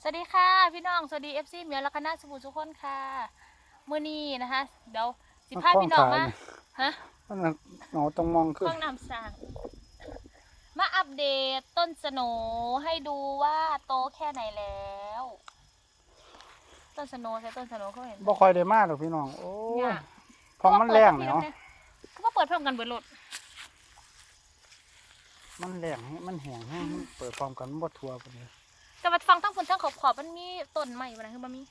สวัสดีค่ะพี่น้องสวัสดีเอฟซีเมียและคณะสมุทรทุกคนค่ะมื่อนี้นะคะเดี๋ยวสิพาพี่น้องมาฮะมันเหงาตรงมองขึ้นห้องน้ำสร้างมาอัปเดตต้นสโหนให้ดูว่าโตแค่ไหนแล้ว ต้นสโหนใช่ต้นสโหนเขาเห็นบ่ค่อยได้มากหรอกพี่น้องโอ้ยเนี่ยของมันแรงเนาะก็มาเปิดพร้อมกันเบิดรถมันแรงให้มันแห้งให้เปิดพร้อมกันมันบ่ทั่วปานนี้ แต่ว่าฟังทั้งคนทั้งขอบขอบๆมันมีต้นใหม่บ้างคือมันมี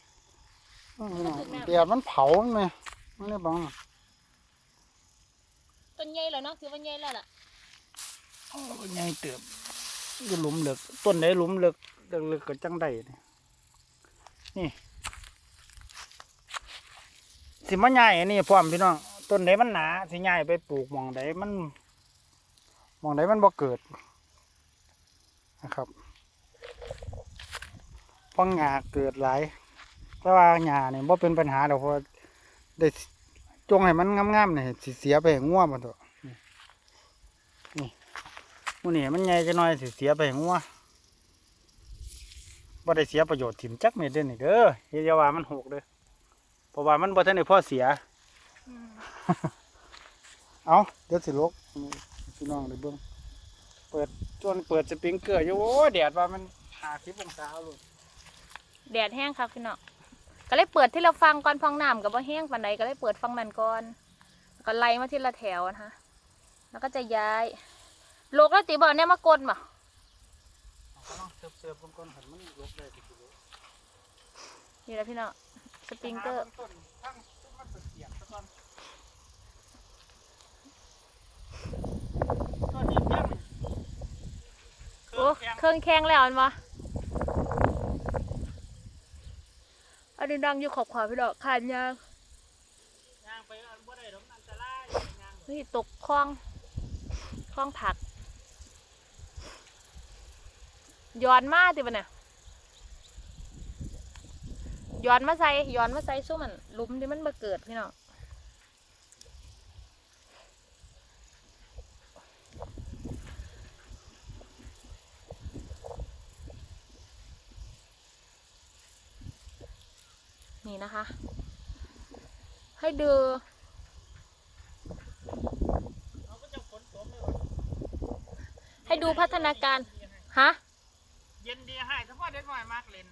อื้อพี่น้องมันถึกแนวเดียดมันเผามันไหมมันเลยบังต้นใหญ่แล้วเนาะคือว่าใหญ่แล้วล่ะโอ้ยใหญ่เติบอยู่หลุมเหลึกต้นไหนหลุมเหลึกเหลึกๆก็จังได้นี่นี่สิมาใหญ่อันนี้พร้อมพี่น้องต้นไหนมันหนาสิใหญ่ไปปลูกหมองใดมันหมองใดมันบ่เกิดนะครับ เพราะหญ้าเกิดหลายแต่ว่าหญ้าเนี่ยบ่เป็นปัญหาดอกเพราะได้จงให้มันงามๆเนี่ยสิเสียไปให้งัวมันตัวนี่นี่มื้อนี้มันใหญ่จะน้อยสิเสียไปให้งัวบ่ได้เสียประโยชน์ถิ่มจักเม็ดเด้นี่เด้ออย่าว่ามันหกเด้อเพราะว่ามันบ่ทันได้พ่อเสียเอาเดี๋ยวสิลกพี่น้องได้เบิ่งเปิดจวนเปิดสปริงเกอร์อยู่โอ้แดดว่ามัน50องศาลูก แดดแห้งครับพี่น้องก็เลยเปิดที่เราฟังก่อนฟังน้ำกับว่าแห้งปันใดก็เลยเปิดฟังนั่นก่อนก็ไล่มาที่ละแถวนะคะแล้วก็จะย้ายโลกแล้วตีบอกเนี่ยมากดมาเอาลองเสิร์ฟๆก่อนๆให้มันลกได้สิลกนี่แหละพี่น้องสปริงเกอร์โอ้เครื่องแข็งแล้วอันวะ อันนี้ดังอยู่ขอบขวาพี่ดอกขานยางยางไปอันบ่ได้ดอกอันตรายย่างนี่ตกคลองคลองผักย้อนมาติบ่เนี่ยย้อนมาใส่ย้อนมาใส่สู้มันลุมที่มันมาเกิดพี่น้อง นี่นะคะ ให้ดูเอาก็จะฝนตกเลยวะให้ดูพัฒนาการ ฮะ เย็นดีให้เฉพาะเด็กน้อยมากเล่น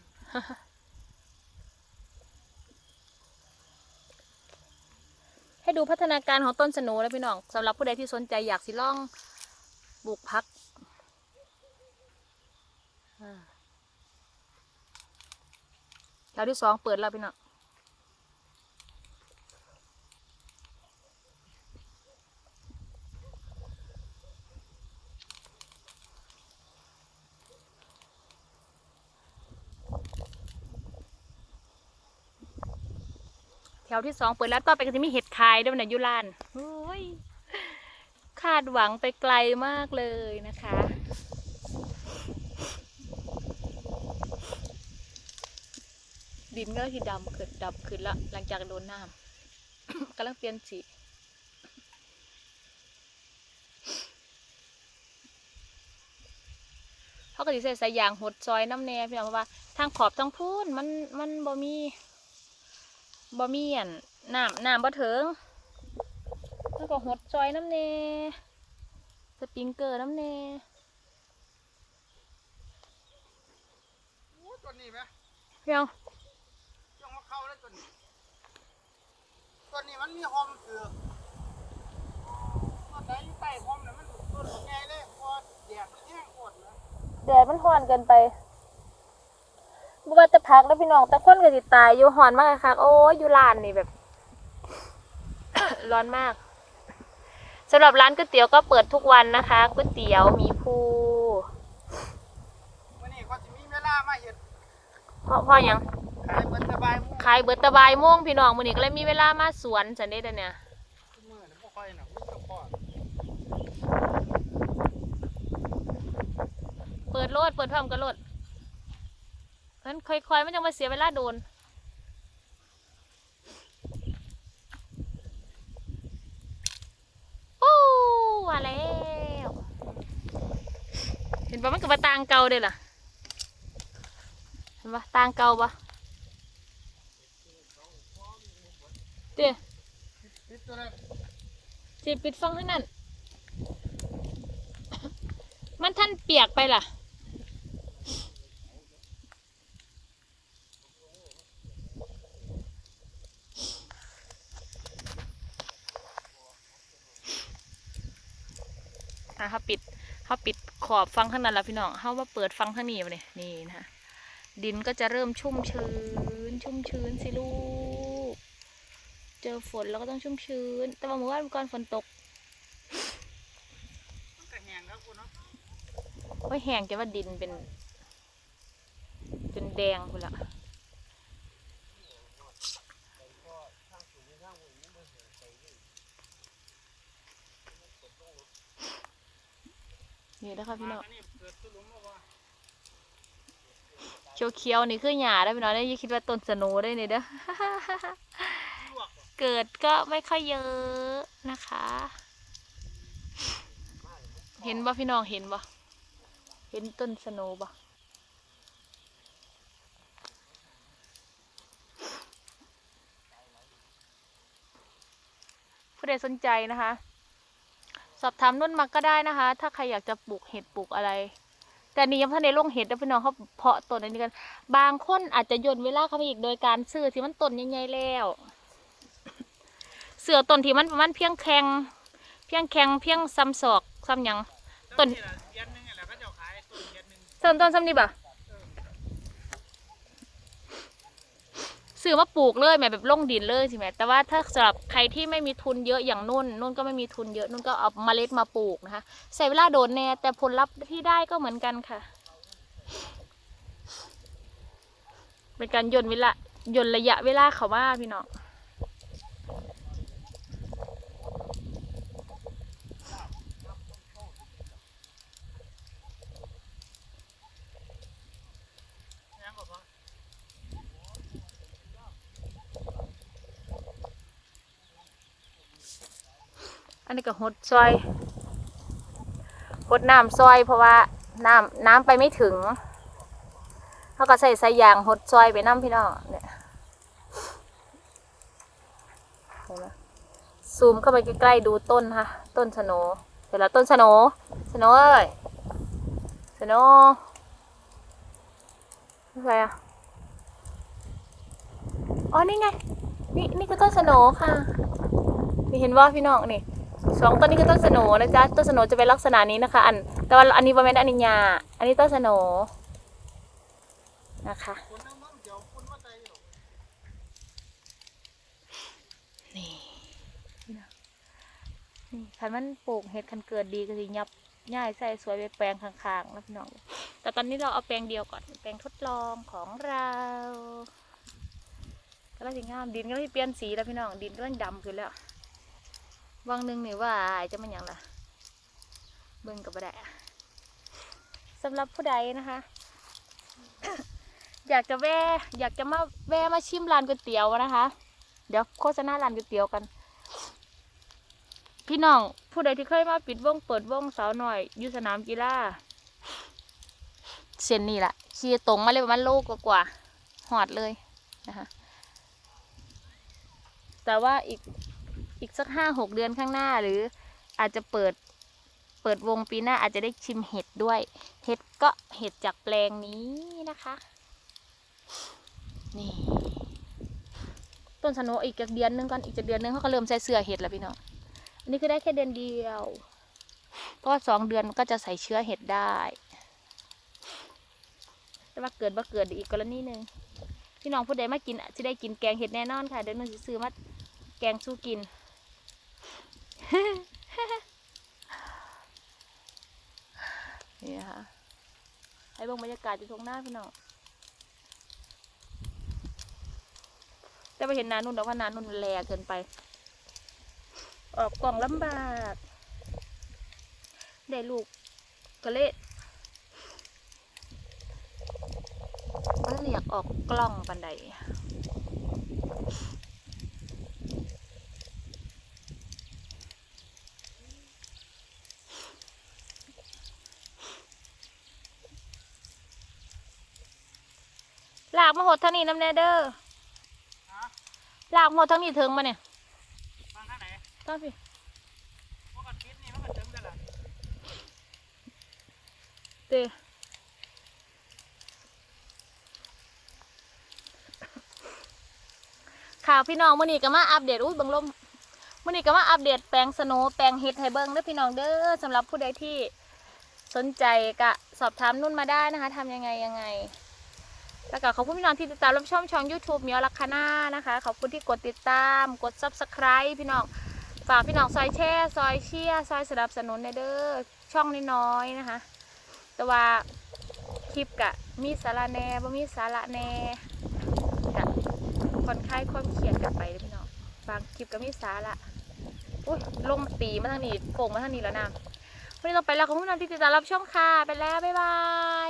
ให้ดูพัฒนาการของต้นสนูแล้วพี่น้องสำหรับผู้ใดที่สนใจอยากสิลองปลูกพักอ่าแถวที่สองเปิดแล้วพี่น้อง วที่สองเปิดแล้วต่อไปก็จะมีเห็ดคายด้วยนะยุลานโอ้ยคาดหวังไปไกลมากเลยนะคะ ดินก็ที่ดำขึ้นดำขึ้นละหลังจากโดนน้ำกำลังเปลี่ยนสีเขาก็สิใส่สายยางหดซอยน้ำแน่พี่น้องเพราะว่าทางขอบทางพูนมันมันบ่มี บ่มีอันน้ำน้ำบ่ถึงแล้วก็หดซอยน้ำแน่สปริงเกอร์น้ำแน่โอ้ต้นนี้ไหมพี่น้องยังมาเข้าแล้วต้นนี้ต้นนี้มันมีหอมเสือกต้นไหนอยู่ใต้หอมน่ะมันต้นใหญ่เลยพอแดดมันแห้งโคตรนะแดดมันร้อนเกินไป บ่ว่าจะพักแล้วพี่น้องแต่คนก็สิตายอยู่ร้อนมากค่ะโอ้ยอยู่ร้านนี่แบบ ร้อนมากสำหรับร้านก๋วยเตี๋ยวก็เปิดทุกวันนะคะก๋วยเตี๋ยวหมีภูวันนี้ก็จะมีเวลามาเห็ดเพราะเพราะหยังขายเบิดสบายมู่ขายเบิดตะบายโม่วงพี่น้องมื้อนี้ก็เลยมีเวลามาสวนจันได้เด้อเนี่ยมือนี่บ่ค่อยน่ะมีแต่พ่อเปิดโลดเปิดพร้อมกันโลด เพิ่นค่อยๆมันจะมาเสียเวลาโดนปู้ว่าแล้วเห็นป่ะมันกับตางเก่าเด้ล่ะเห็นปะตางเก่าปะเดี๋ยวสิปิดฟังให้นั่นมันท่านเปียกไปล่ะ เขาปิดเขาปิดขอบฟังข้างนั้นแล้วพี่น้องเขาว่าเปิดฟังข้างนี้มาเนี่ยนี่นะคะดินก็จะเริ่มชุ่มชื้น ชุ่มชื้นสิลูก เจอฝนแล้วก็ต้องชุ่มชื้น แต่ว่าเมื่อวานก่อนฝนตกมันก็แห้งครับคุณเนาะโอ้ยแห้งจะว่าดินเป็นเป็นแดงคุณละ นี่นะคะพี่น้องเขียวเขียวๆนี่คือหญ้าได้พี่น้องได้ยิ่คิดว่าต้นสโนได้เนี่ยเด้อเกิดก็ไม่ค่อยเยอะนะคะ เห็นบ่พี่น้องเห็นบ่เห็นต้นสโนบ่ผู้ใดสนใจนะคะ สอบถามนุ่นมาก็ได้นะคะ ถ้าใครอยากจะปลูกเห็ดปลูกอะไร แต่นี่ยังพันในโรงเห็ดนะพี่น้องเขาเพาะต้นอันนี้กัน บางคนอาจจะย่นเวลาเข้าไปอีกโดยการซื้อที่มันต้นใหญ่ๆแล้ว เสือต้นที่มันประมาณเพียงแข็งเพียงแข็งเพียงซ้ำศอกซ้ำหยังต้นนี่ล่ะเย็นหนึงนี่แหละก็จะขายต้นเย็นหนึงซ้ำต้นซ้ำนี่บ่ ซื้อมาปลูกเลยแม่แบบลงดินเลยใช่ไหมแต่ว่าถ้าสำหรับใครที่ไม่มีทุนเยอะอย่างนุ่นนุ่นก็ไม่มีทุนเยอะนุ่นก็เอาเมล็ดมาปลูกนะคะใช้เวลาโดนแน่แต่ผลลัพธ์ที่ได้ก็เหมือนกันค่ะ เป็นการย่นเวลาย่นระยะเวลาเขาว่าพี่น้อง นนี้ก็หดซอยหดน้ำซอยเพราะว่าน้ำน้ำไปไม่ถึงเขาก็ใส่สายยางหดซอยไปน้ำพี่น้องเนี่ยเห็นไหมซูมเข้าไปใกล้ๆดูต้นค่ะ ต้นสโนเสร็จแล้วต้นสโนสโนเอ้ยสโนอะไรอะอ๋อนี่ไง นี่นี่คือต้นสโนค่ะ นี่เห็นว่าพี่น้องนี่ สองต้นนี้คือต้นสโหนนะจ๊ะต้นสโหนจะเป็นลักษณะนี้นะคะ อัน แต่ว่าอันนี้ว่าไม่นอันนี้ยาอันนี้ต้นสโหนนะคะนี่นี่คันมันปลูกเห็ดคันเกิดดีก็สิยับย่ายใส่สวยไปแปลงข้างๆนะพี่น้องแต่ตอนนี้เราเอาแปลงเดียวก่อนแปลงทดลองของเราก็แล้วสิงามดินก็เลยเปลี่ยนสีแล้วพี่น้องดินก็เริ่มดำขึ้นแล้ว วังหนึ่งนี่ว่าจะมันหยังล่ะ เบิ่งกับบ่ได้อะสำหรับผู้ใดนะคะ อยากจะแวะอยากจะมาแวะมาชิมร้านก๋วยเตี๋ยวนะคะ เดี๋ยวโฆษณาร้านก๋วยเตี๋ยวกัน พี่น้องผู้ใดที่เคยมาปิดวงเปิดวงสาวหน่อยอยู่สนามกีฬาเส้นนี่แหละขี่ตรงมาเลยประมาณโลกกว่าหอดเลยนะคะแต่ว่าอีก อีกสักห้าหกเดือนข้างหน้าหรืออาจจะเปิดเปิดวงปีหน้าอาจจะได้ชิมเห็ดด้วย เห็ดก็เห็ดจากแปลงนี้นะคะ นี่ ต้นสนอีกจากเดือนหนึงก่อนอีกจากเดือนหนึงเขาก็เริ่มใส่เสื้อเห็ดแล้วพี่น้องอันนี้คือได้แค่เดือนเดียว เพราะว่าสองเดือนก็จะใส่เชื้อเห็ดได้แต่ว่าเกิดว่าเกิดอีกกรณีหนึ่งพี่น้องผู้ใดมากินจะได้กินแกงเห็ดแน่นอนค่ะเดี๋ยวหนูจะซื้อมาแกงสู้กิน นี่นะคะให้เบิ่งบรรยากาศอยู่ตรงหน้าพี่น้องจะไปเห็นนานุ่นดอกว่านานุ่นแลเกินไป ออกกล่องลำบาก ได้ลูกก็เลยว่าอยากออกกล้องปันใด ลากมาหดทางนี้น้ำแน่เด้อลากมาหดทางนี้ถึงมาเนี่ยฟังทางไหนต้องสิมันก็คิดนี่มันก็ถึงกันล่ะเตข่าวพี่น้องมื่อนี้ก็มาอัปเดตอุ้ยเบังลมมื่อนี้ก็มาอัปเดตแปลงสโนว์แปลงเฮ็ดให้เบิ้งเด้อพี่น้องเด้อสำหรับผู้ใดที่สนใจก็สอบถามนุ่นมาได้นะคะทำยังไงยังไง แล้วก็ขอบคุณพี่น้องที่ติดตามรับชมช่อง YouTube เมียลักคณานะคะ ขอบคุณที่กดติดตาม กด Subscribe พี่น้องฝากพี่น้องซอยแช่ซอยเชียร์ซอยสนับสนุนในเด้อช่องน้อยๆนะคะ แต่ว่าคลิปกะมีสาระแน่บ่มีสาระแน่กะค่อนข้างความเครียดกันไปด้อพี่น้องบางคลิปก็มีสาระอุ้ยลงตีมาทางนี้โก่งมาทางนี้แล้วนะวันนี้เราไปแล้วขอบคุณพี่น้องที่ติดตามรับชมค่ะไปแล้วบ๊ายบาย